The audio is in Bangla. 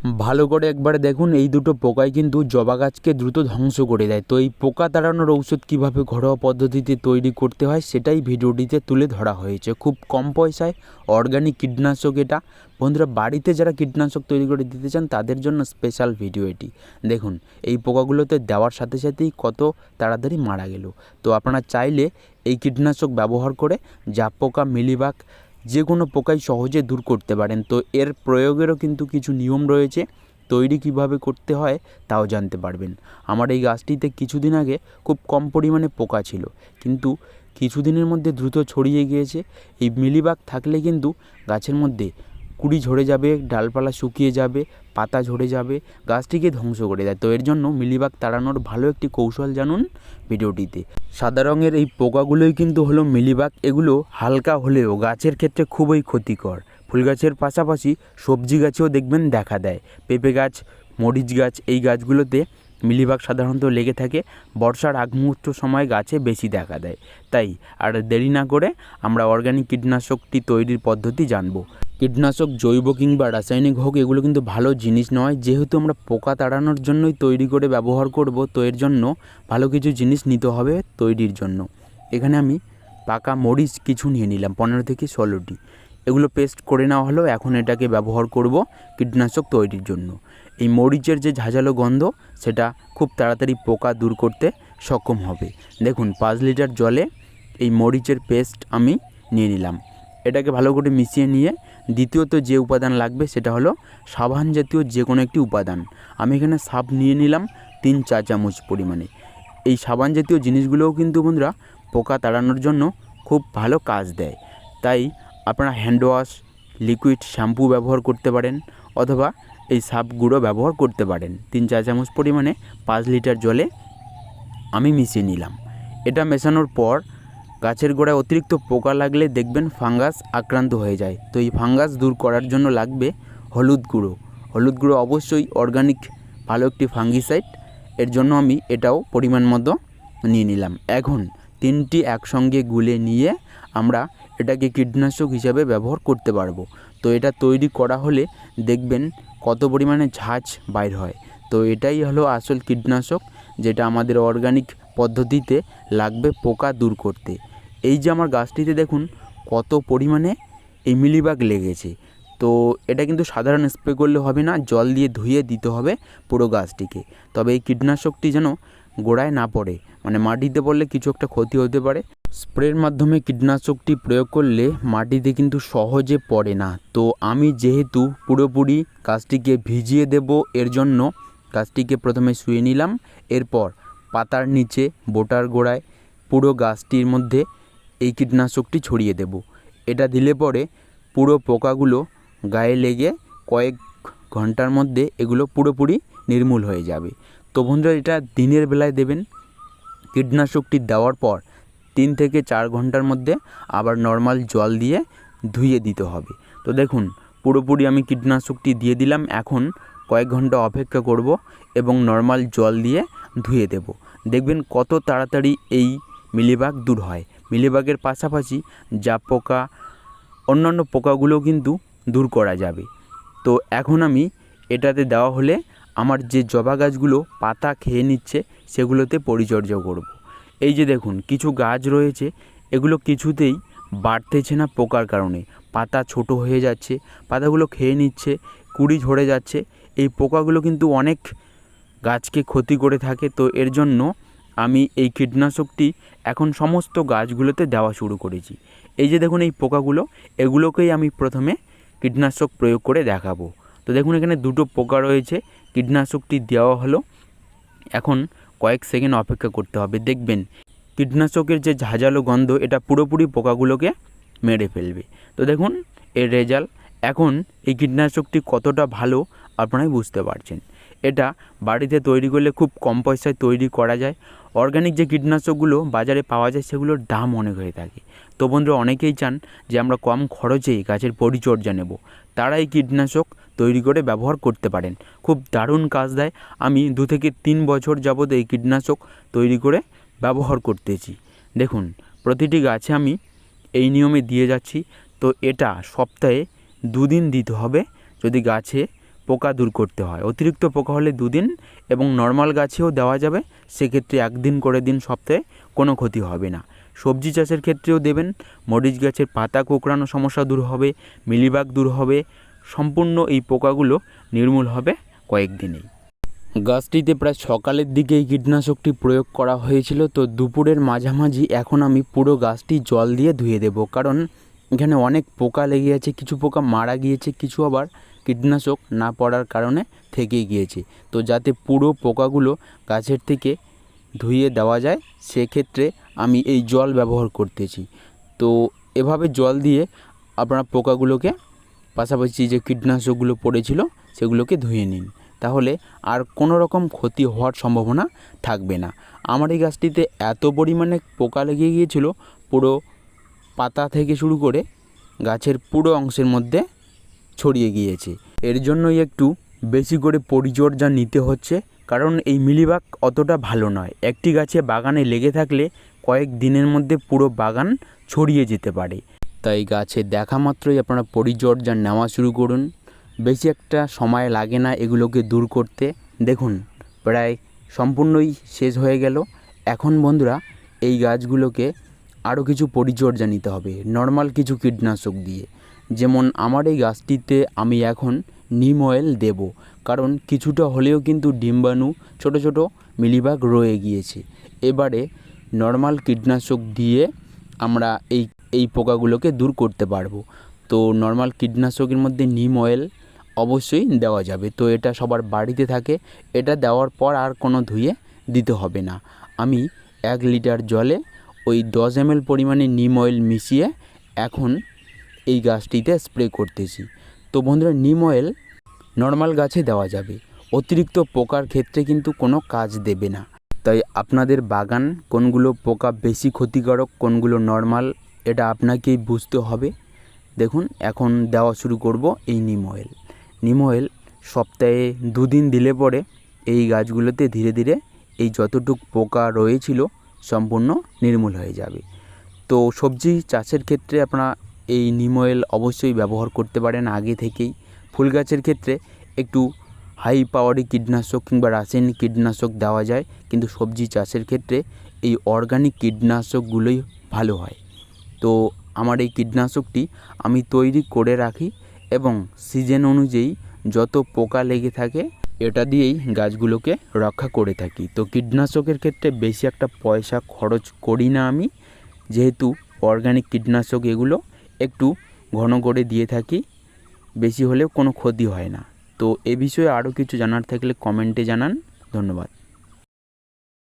ভালো করে একবার দেখুন, এই দুটো পোকায় কিন্তু জবা গাছকে দ্রুত ধ্বংস করে দেয়। তো এই পোকা তাড়ানোর ঔষধ কীভাবে ঘরোয়া পদ্ধতিতে তৈরি করতে হয়, সেটাই ভিডিওটিতে তুলে ধরা হয়েছে। খুব কম পয়সায় অর্গানিক কীটনাশক এটা। বন্ধুরা, বাড়িতে যারা কীটনাশক তৈরি করে দিতে চান, তাদের জন্য স্পেশাল ভিডিও এটি। দেখুন, এই পোকাগুলোতে দেওয়ার সাথে সাথেই কত তাড়াতাড়ি মারা গেল। তো আপনারা চাইলে এই কীটনাশক ব্যবহার করে জাপ পোকা, মিলিবাগ যে কোনো পোকাই সহজে দূর করতে পারেন। তো এর প্রয়োগেরও কিন্তু কিছু নিয়ম রয়েছে। তৈরি কীভাবে করতে হয় তাও জানতে পারবেন। আমার এই গাছটিতে কিছুদিন আগে খুব কম পরিমাণে পোকা ছিল। কিন্তু কিছুদিনের মধ্যে দ্রুত ছড়িয়ে গিয়েছে। এই মিলিবাগ থাকলে কিন্তু গাছের মধ্যে কুড়ি ঝরে যাবে, ডালপালা শুকিয়ে যাবে, পাতা ঝরে যাবে, গাছটিকে ধ্বংস করে দেয়। তো এর জন্য মিলিবাগ তাড়ানোর ভালো একটি কৌশল জানুন ভিডিওটিতে। সাদা রঙের এই পোকাগুলোই কিন্তু হলো মিলিবাগ। এগুলো হালকা হলেও গাছের ক্ষেত্রে খুবই ক্ষতিকর। ফুল গাছের পাশাপাশি সবজি গাছেও দেখবেন দেখা দেয়। পেঁপে গাছ, মরিচ গাছ, এই গাছগুলোতে মিলিবাগ সাধারণত লেগে থাকে। বর্ষার আগ মুহূর্ত সময় গাছে বেশি দেখা দেয়। তাই আর দেরি না করে আমরা অর্গানিক কীটনাশকটি তৈরির পদ্ধতি জানব। কীটনাশক, জৈব কিংবা রাসায়নিক হোক, এগুলো কিন্তু ভালো জিনিস নয়। যেহেতু আমরা পোকা তাড়ানোর জন্যই তৈরি করে ব্যবহার করব, তো এর জন্য ভালো কিছু জিনিস নিতে হবে তৈরির জন্য। এখানে আমি পাকা মরিচ কিছু নিয়ে নিলাম, পনেরো থেকে ষোলোটি এগুলো পেস্ট করে নেওয়া হলো, এখন এটাকে ব্যবহার করব কীটনাশক তৈরির জন্য। এই মরিচের যে ঝাঁঝালো গন্ধ, সেটা খুব তাড়াতাড়ি পোকা দূর করতে সক্ষম হবে। দেখুন, পাঁচ লিটার জলে এই মরিচের পেস্ট আমি নিয়ে নিলাম। এটাকে ভালো করে মিশিয়ে নিয়ে দ্বিতীয়ত যে উপাদান লাগবে সেটা হলো সাবান জাতীয় যে কোনো একটি উপাদান। আমি এখানে সাপ নিয়ে নিলাম তিন চা চামচ পরিমাণে। এই সাবান জাতীয় জিনিসগুলোও কিন্তু বন্ধুরা পোকা তাড়ানোর জন্য খুব ভালো কাজ দেয়। তাই আপনারা হ্যান্ড ওয়াশ লিকুইড শ্যাম্পু ব্যবহার করতে পারেন অথবা এই সাব গুঁড়ো ব্যবহার করতে পারেন। তিন চা চামচ পরিমাণে পাঁচ লিটার জলে আমি মিশিয়ে নিলাম। এটা মেশানোর পর গাছের গোড়ায় অতিরিক্ত পোকা লাগলে দেখবেন ফাঙ্গাস আক্রান্ত হয়ে যায়। তো এই ফাঙ্গাস দূর করার জন্য লাগবে হলুদ গুঁড়ো। হলুদ গুঁড়ো অবশ্যই অর্গানিক ভালো একটি ফাঙ্গিসাইড এর জন্য আমি এটাও পরিমাণ মতো নিয়ে নিলাম। এখন তিনটি একসঙ্গে গুলে নিয়ে আমরা এটাকে কীটনাশক হিসাবে ব্যবহার করতে পারব। তো এটা তৈরি করা হলে দেখবেন কত পরিমাণে ঝাঁঝ বাইর হয়। তো এটাই হলো আসল কীটনাশক, যেটা আমাদের অর্গানিক পদ্ধতিতে লাগবে পোকা দূর করতে। এই যে আমার গাছটিতে দেখুন কত পরিমাণে এই মিলিবাগ লেগেছে। তো এটা কিন্তু সাধারণ স্প্রে করলে হবে না, জল দিয়ে ধুয়ে দিতে হবে পুরো গাছটিকে। তবে এই কীটনাশকটি যেন গোড়ায় না পড়ে মানে মাটিতে পড়লে কিছু একটা ক্ষতি হতে পারে। স্প্রের মাধ্যমে কীটনাশকটি প্রয়োগ করলে মাটিতে কিন্তু সহজে পড়ে না। তো আমি যেহেতু পুরোপুরি গাছটিকে ভিজিয়ে দেব, এর জন্য গাছটিকে প্রথমে শুয়ে নিলাম, এরপর পাতার নিচে বোটার গোড়ায় পুরো গাছটির মধ্যে এই কীটনাশকটি ছড়িয়ে দেব। এটা দিলে পরে পুরো পোকাগুলো গায়ে লেগে কয়েক ঘণ্টার মধ্যে এগুলো পুরোপুরি নির্মূল হয়ে যাবে। তো বন্ধুরা, এটা দিনের বেলায় দেবেন। কীটনাশকটি দেওয়ার পর তিন থেকে চার ঘণ্টার মধ্যে আবার নর্মাল জল দিয়ে ধুয়ে দিতে হবে। তো দেখুন, পুরোপুরি আমি কীটনাশকটি দিয়ে দিলাম। এখন কয়েক ঘণ্টা অপেক্ষা করব এবং নর্মাল জল দিয়ে ধুয়ে দেব। দেখবেন কত তাড়াতাড়ি এই মিলিবাগ দূর হয়। মিলিবাগের পাশাপাশি যা পোকা, অন্যান্য পোকাগুলো কিন্তু দূর করা যাবে। তো এখন আমি এটাতে দেওয়া হলে আমার যে জবা গাছগুলো পাতা খেয়ে নিচ্ছে সেগুলোতে পরিচর্যা করব। এই যে দেখুন, কিছু গাছ রয়েছে, এগুলো কিছুতেই বাড়তেছে না পোকার কারণে। পাতা ছোট হয়ে যাচ্ছে, পাতাগুলো খেয়ে নিচ্ছে, কুড়ি ঝরে যাচ্ছে। এই পোকাগুলো কিন্তু অনেক গাছকে ক্ষতি করে থাকে, তো এর জন্য আমি এই কীটনাশকটি এখন সমস্ত গাছগুলোতে দেওয়া শুরু করেছি। এই যে দেখুন এই পোকাগুলো, এগুলোকেই আমি প্রথমে কীটনাশক প্রয়োগ করে দেখাবো। তো দেখুন এখানে দুটো পোকা রয়েছে, কীটনাশকটি দেওয়া হলো। এখন কয়েক সেকেন্ড অপেক্ষা করতে হবে, দেখবেন কীটনাশকের যে ঝাঁঝালো গন্ধ, এটা পুরোপুরি পোকাগুলোকে মেরে ফেলবে। তো দেখুন এর রেজাল্ট, এখন এই কীটনাশকটি কতটা ভালো, আপনারাই বুঝতে পারছেন। এটা বাড়িতে তৈরি করলে খুব কম পয়সায় তৈরি করা যায়। অর্গানিক যে কীটনাশকগুলো বাজারে পাওয়া যায় সেগুলোর দাম অনেক হয়ে থাকে। তো বন্ধুরা, অনেকেই চান যে আমরা কম খরচেই গাছের পরিচর্যা নেব। তারা এই কীটনাশক তৈরি করে ব্যবহার করতে পারেন। খুব দারুণ কাজ দেয়। আমি দু থেকে তিন বছর যাবৎ এই কীটনাশক তৈরি করে ব্যবহার করতেছি। দেখুন, প্রতিটি গাছে আমি এই নিয়মে দিয়ে যাচ্ছি। তো এটা সপ্তাহে দুদিন দিতে হবে। যদি গাছে পোকা দূর করতে হয়। অতিরিক্ত পোকা হলে দুদিন এবং নর্মাল গাছেও দেওয়া যাবে। সেক্ষেত্রে একদিন করে দিন সপ্তাহে কোনো ক্ষতি হবে না। সবজি চাষের ক্ষেত্রেও দেবেন। মরিচ গাছের পাতা কোঁকড়ানো সমস্যা দূর হবে, মিলিবাগ দূর হবে। সম্পূর্ণ এই পোকাগুলো নির্মূল হবে কয়েকদিনেই। গাছটিতে প্রায় সকালের দিকে এই কীটনাশকটি প্রয়োগ করা হয়েছিল। তো দুপুরের মাঝামাঝি এখন আমি পুরো গাছটি জল দিয়ে ধুয়ে দেব। কারণ এখানে অনেক পোকা লেগে আছে, কিছু পোকা মারা গিয়েছে, কিছু আবার কীটনাশক না পড়ার কারণে থেকে গিয়েছে। তো যাতে পুরো পোকাগুলো গাছের থেকে ধুয়ে দেওয়া যায়, সেক্ষেত্রে আমি এই জল ব্যবহার করতেছি। তো এভাবে জল দিয়ে আপনারা পোকাগুলোকে পাশাপাশি যে কীটনাশকগুলো পড়েছিল, সেগুলোকে ধুয়ে নিন। তাহলে আর কোনো রকম ক্ষতি হওয়ার সম্ভাবনা থাকবে না। আমার এই গাছটিতে এত পরিমাণে পোকা লেগে গিয়েছিল, পুরো পাতা থেকে শুরু করে গাছের পুরো অংশের মধ্যে ছড়িয়ে গিয়েছে। এর জন্যই একটু বেশি করে পরিচর্যা নিতে হচ্ছে, কারণ এই মিলিবাগ অতটা ভালো নয়। একটি গাছে বাগানে লেগে থাকলে কয়েক দিনের মধ্যে পুরো বাগান ছড়িয়ে যেতে পারে। তাই গাছে দেখা মাত্রই আপনারা পরিচর্যা নেওয়া শুরু করুন। বেশি একটা সময় লাগে না এগুলোকে দূর করতে। দেখুন, প্রায় সম্পূর্ণই শেষ হয়ে গেল। এখন বন্ধুরা, এই গাছগুলোকে আরও কিছু পরিচর্যা নিতে হবে, নর্মাল কিছু কীটনাশক দিয়ে। যেমন আমার এই গাছটিতে আমি এখন নিম অয়েল দেবো। কারণ কিছুটা হলেও কিন্তু ডিম্বাণু ছোট ছোট মিলিবাগ রয়ে গিয়েছে। এবারে নর্মাল কীটনাশক দিয়ে আমরা এই এই পোকাগুলোকে দূর করতে পারব। তো নর্মাল কীটনাশকের মধ্যে নিম অয়েল অবশ্যই দেওয়া যাবে। তো এটা সবার বাড়িতে থাকে। এটা দেওয়ার পর আর কোনো ধুয়ে দিতে হবে না। আমি এক লিটার জলে ওই দশ এম পরিমাণে নিম অয়েল মিশিয়ে এখন এই গাছটিতে স্প্রে করতেছি। তো বন্ধুরা, নিম অয়েল নর্মাল গাছে দেওয়া যাবে। অতিরিক্ত পোকার ক্ষেত্রে কিন্তু কোনো কাজ দেবে না। তাই আপনাদের বাগান কোনগুলো পোকা বেশি ক্ষতিকারক, কোনগুলো নর্মাল এটা আপনাকেই বুঝতে হবে। দেখুন, এখন দেওয়া শুরু করব এই নিম অয়েল নিম অয়েল সপ্তাহে দুদিন দিলে পরে এই গাছগুলোতে ধীরে ধীরে এই যতটুক পোকা রয়েছিল, সম্পূর্ণ নির্মূল হয়ে যাবে। তো সবজি চাষের ক্ষেত্রে আপনারা এই নিম অয়েল অবশ্যই ব্যবহার করতে পারেন আগে থেকেই। ফুল গাছের ক্ষেত্রে একটু হাই পাওয়ারি কীটনাশক কিংবা রাসায়নিক কীটনাশক দেওয়া যায়, কিন্তু সবজি চাষের ক্ষেত্রে এই অর্গানিক কীটনাশকগুলোই ভালো হয়। তো আমার এই কীটনাশকটি আমি তৈরি করে রাখি এবং সিজন অনুযায়ী যত পোকা লেগে থাকে, এটা দিয়েই গাছগুলোকে রক্ষা করে থাকি। তো কীটনাশকের ক্ষেত্রে বেশি একটা পয়সা খরচ করি না আমি, যেহেতু অর্গানিক কীটনাশক এগুলো একটু ঘন করে দিয়ে থাকি, বেশি হলেও কোনো ক্ষতি হয় না। তো এ বিষয়ে আরও কিছু জানার থাকলে কমেন্টে জানান। ধন্যবাদ।